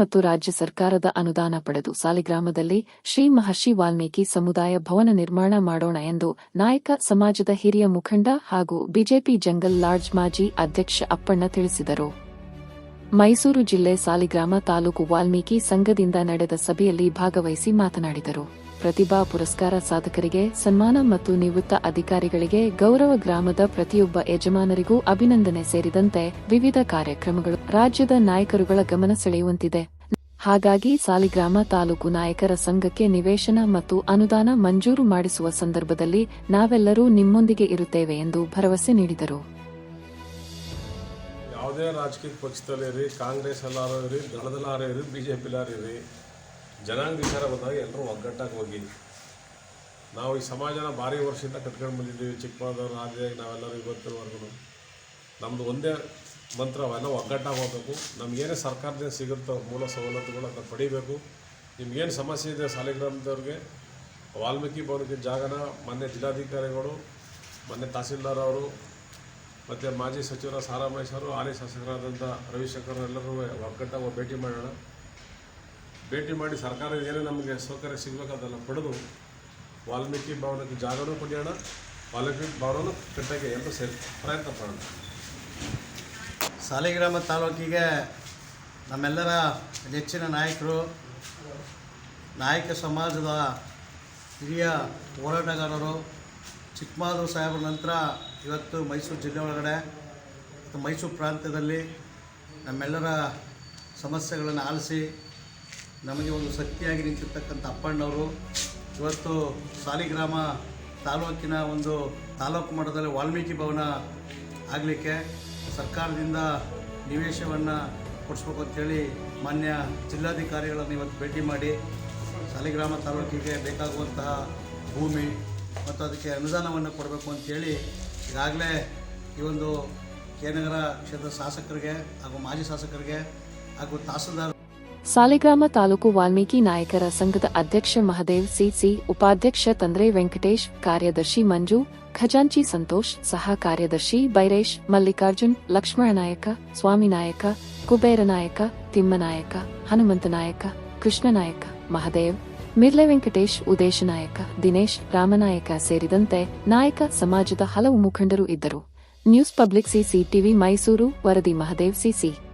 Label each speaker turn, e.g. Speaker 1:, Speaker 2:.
Speaker 1: ಮತ್ತು ರಾಜ್ಯ ಸರ್ಕಾರದ ಅನುದಾನ ಪಡೆದು ಸಾಲಿಗ್ರಾಮದಲ್ಲಿ ಶ್ರೀ ಮಹರ್ಷಿ ವಾಲ್ಮೀಕಿ ಸಮುದಾಯ ಭವನ ನಿರ್ಮಾಣ ಮಾಡೋಣ ಎಂದು ನಾಯಕ ಸಮಾಜದ ಹಿರಿಯ ಮುಖಂಡ ಹಾಗೂ ಬಿಜೆಪಿ ಜಂಗಲ್ ಲಾಡ್ಜ್ ಮಾಜಿ ಅಧ್ಯಕ್ಷ ಅಪ್ಪಣ್ಣ ತಿಳಿಸಿದರು. ಮೈಸೂರು ಜಿಲ್ಲೆ ಸಾಲಿಗ್ರಾಮ ತಾಲೂಕು ವಾಲ್ಮೀಕಿ ಸಂಘದಿಂದ ನಡೆದ ಸಭೆಯಲ್ಲಿ ಭಾಗವಹಿಸಿ ಮಾತನಾಡಿದರು. ಪ್ರತಿಭಾ ಪುರಸ್ಕಾರ ಸಾಧಕರಿಗೆ ಸನ್ಮಾನ ಮತ್ತು ನಿವೃತ್ತ ಅಧಿಕಾರಿಗಳಿಗೆ ಗೌರವ ಗ್ರಾಮದ ಪ್ರತಿಯೊಬ್ಬ ಯಜಮಾನರಿಗೂ ಅಭಿನಂದನೆ ಸೇರಿದಂತೆ ವಿವಿಧ ಕಾರ್ಯಕ್ರಮಗಳು ರಾಜ್ಯದ ನಾಯಕರುಗಳ ಗಮನ ಸೆಳೆಯುವಂತಿದೆ. ಹಾಗಾಗಿ ಸಾಲಿಗ್ರಾಮ ತಾಲೂಕು ನಾಯಕರ ಸಂಘಕ್ಕೆ ನಿವೇಶನ ಮತ್ತು ಅನುದಾನ ಮಂಜೂರು ಮಾಡಿಸುವ ಸಂದರ್ಭದಲ್ಲಿ ನಾವೆಲ್ಲರೂ ನಿಮ್ಮೊಂದಿಗೆ ಇರುತ್ತೇವೆ ಎಂದು ಭರವಸೆ ನೀಡಿದರು.
Speaker 2: ಯಾವುದೇ ರಾಜಕೀಯ ಪಕ್ಷದಲ್ಲಿ ಕಾಂಗ್ರೆಸ್ ಅಲ್ಲಾರ ಇರಿ ದಳದಲ್ಲಾರ ಇರಿ ಬಿಜೆಪಿ ಜನಾಂಗ ವಿಚಾರ ಬಂದಾಗ ಎಲ್ಲರೂ ಒಗ್ಗಟ್ಟಾಗಿ ಹೋಗಿ. ನಾವು ಈ ಸಮಾಜನ ಭಾರಿ ವರ್ಷದಿಂದ ಕಟ್ಕೊಂಡು ಬಂದಿದ್ದೀವಿ. ಚಿಕ್ಕಮಗಳೂರು ರಾಜ್ಯದಾಗ ನಾವೆಲ್ಲರೂ ಇವತ್ತಿನವರೆಗೂ ನಮ್ಮದು ಒಂದೇ ಮಂತ್ರ, ಅವೆಲ್ಲ ಒಗ್ಗಟ್ಟಾಗಿ ಹೋಗಬೇಕು. ನಮಗೇನೇ ಸರ್ಕಾರದಿಂದ ಸಿಗುತ್ತೋ ಮೂಲ ಸವಲತ್ತುಗಳು ಅದನ್ನು ಪಡಿಬೇಕು. ನಿಮಗೇನು ಸಮಸ್ಯೆ ಇದೆ ಸಾಲಿಗ್ರಾಮದವ್ರಿಗೆ ವಾಲ್ಮೀಕಿ ಭವನಕ್ಕೆ ಜಾಗನ, ಮೊನ್ನೆ ಜಿಲ್ಲಾಧಿಕಾರಿಗಳು, ಮೊನ್ನೆ ತಹಸೀಲ್ದಾರ್ ಅವರು, ಮತ್ತು ಮಾಜಿ ಸಚಿವರ ಸಾರಾಮಹೇಶ್ ಅವರು ಹಾಲಿ ಶಾಸಕರಾದಂಥ ರವಿಶಂಕರ್ ಎಲ್ಲರೂ ಒಗ್ಗಟ್ಟಾಗಿ ಭೇಟಿ ಮಾಡೋಣ. ಭೇಟಿ ಮಾಡಿ ಸರ್ಕಾರ ಏನೇ ನಮಗೆ ಸೌಕರ್ಯ ಸಿಗಬೇಕು ಅದನ್ನು ಪಡೆದು ವಾಲ್ಮೀಕಿ ಭವನಕ್ಕೆ ಜಾಗನೂ ಪಡೆಯೋಣ ವಾಲ್ಮೀಕಿ ಭವನನೂ ಕಟ್ಟಕ್ಕೆ ಎಲ್ಲರೂ ಸೇರಿ ಪ್ರಯತ್ನ ಪಡೋಣ
Speaker 3: ಸಾಲಿಗ್ರಾಮ ತಾಲೂಕಿಗೆ ನಮ್ಮೆಲ್ಲರ ನೆಚ್ಚಿನ ನಾಯಕರು, ನಾಯಕ ಸಮಾಜದ ಹಿರಿಯ ಹೋರಾಟಗಾರರು, ಚಿಕ್ಕಮಗಳೂರು ಸಾಹೇಬರ ನಂತರ ಇವತ್ತು ಮೈಸೂರು ಜಿಲ್ಲೆ ಒಳಗಡೆ ಮೈಸೂರು ಪ್ರಾಂತ್ಯದಲ್ಲಿ ನಮ್ಮೆಲ್ಲರ ಸಮಸ್ಯೆಗಳನ್ನು ಆಲಿಸಿ ನಮಗೆ ಒಂದು ಶಕ್ತಿಯಾಗಿ ನಿಂತಿರ್ತಕ್ಕಂಥ ಅಪ್ಪಣ್ಣವರು. ಇವತ್ತು ಸಾಲಿಗ್ರಾಮ ತಾಲೂಕಿನ ಒಂದು ತಾಲೂಕು ಮಟ್ಟದಲ್ಲಿ ವಾಲ್ಮೀಕಿ ಭವನ ಆಗಲಿಕ್ಕೆ ಸರ್ಕಾರದಿಂದ ನಿವೇಶವನ್ನು ಕೊಡಿಸ್ಬೇಕು ಅಂತೇಳಿ ಮಾನ್ಯ ಜಿಲ್ಲಾಧಿಕಾರಿಗಳನ್ನು ಇವತ್ತು ಭೇಟಿ ಮಾಡಿ ಸಾಲಿಗ್ರಾಮ ತಾಲೂಕಿಗೆ ಬೇಕಾಗುವಂತಹ ಭೂಮಿ ಮತ್ತು ಅದಕ್ಕೆ ಅನುದಾನವನ್ನು ಕೊಡಬೇಕು ಅಂತೇಳಿ ಈಗಾಗಲೇ ಈ ಒಂದು ಕೆನಗರ ಕ್ಷೇತ್ರದ ಶಾಸಕರಿಗೆ ಹಾಗೂ ಮಾಜಿ ಶಾಸಕರಿಗೆ ಹಾಗೂ ತಹಸೀಲ್ದಾರ್
Speaker 1: ಸಾಲಿಗ್ರಾಮ ತಾಲೂಕು ವಾಲ್ಮೀಕಿ ನಾಯಕರ ಸಂಘದ ಅಧ್ಯಕ್ಷ ಮಹದೇವ್ ಸಿಸಿ, ಉಪಾಧ್ಯಕ್ಷ ತಂದ್ರೆ ವೆಂಕಟೇಶ್, ಕಾರ್ಯದರ್ಶಿ ಮಂಜು, ಖಜಾಂಚಿ ಸಂತೋಷ್, ಸಹ ಕಾರ್ಯದರ್ಶಿ ಬೈರೇಶ್, ಮಲ್ಲಿಕಾರ್ಜುನ್ ಲಕ್ಷ್ಮಣ ನಾಯಕ ಸ್ವಾಮಿ ನಾಯಕ, ಕುಬೇರ ನಾಯಕ ತಿಮ್ಮನಾಯಕ ಹನುಮಂತ ನಾಯಕ, ಕೃಷ್ಣ ನಾಯಕ, ಮಹದೇವ್, ಮಿರ್ಲೆ ವೆಂಕಟೇಶ್, ಉದೇಶ ನಾಯಕ, ದಿನೇಶ್, ರಾಮನಾಯಕ ಸೇರಿದಂತೆ ನಾಯಕ ಸಮಾಜದ ಹಲವು ಮುಖಂಡರು ಇದ್ದರು. News public CC TV Mysuru, ವರದಿ ಮಹದೇವ್ ಸಿಸಿ.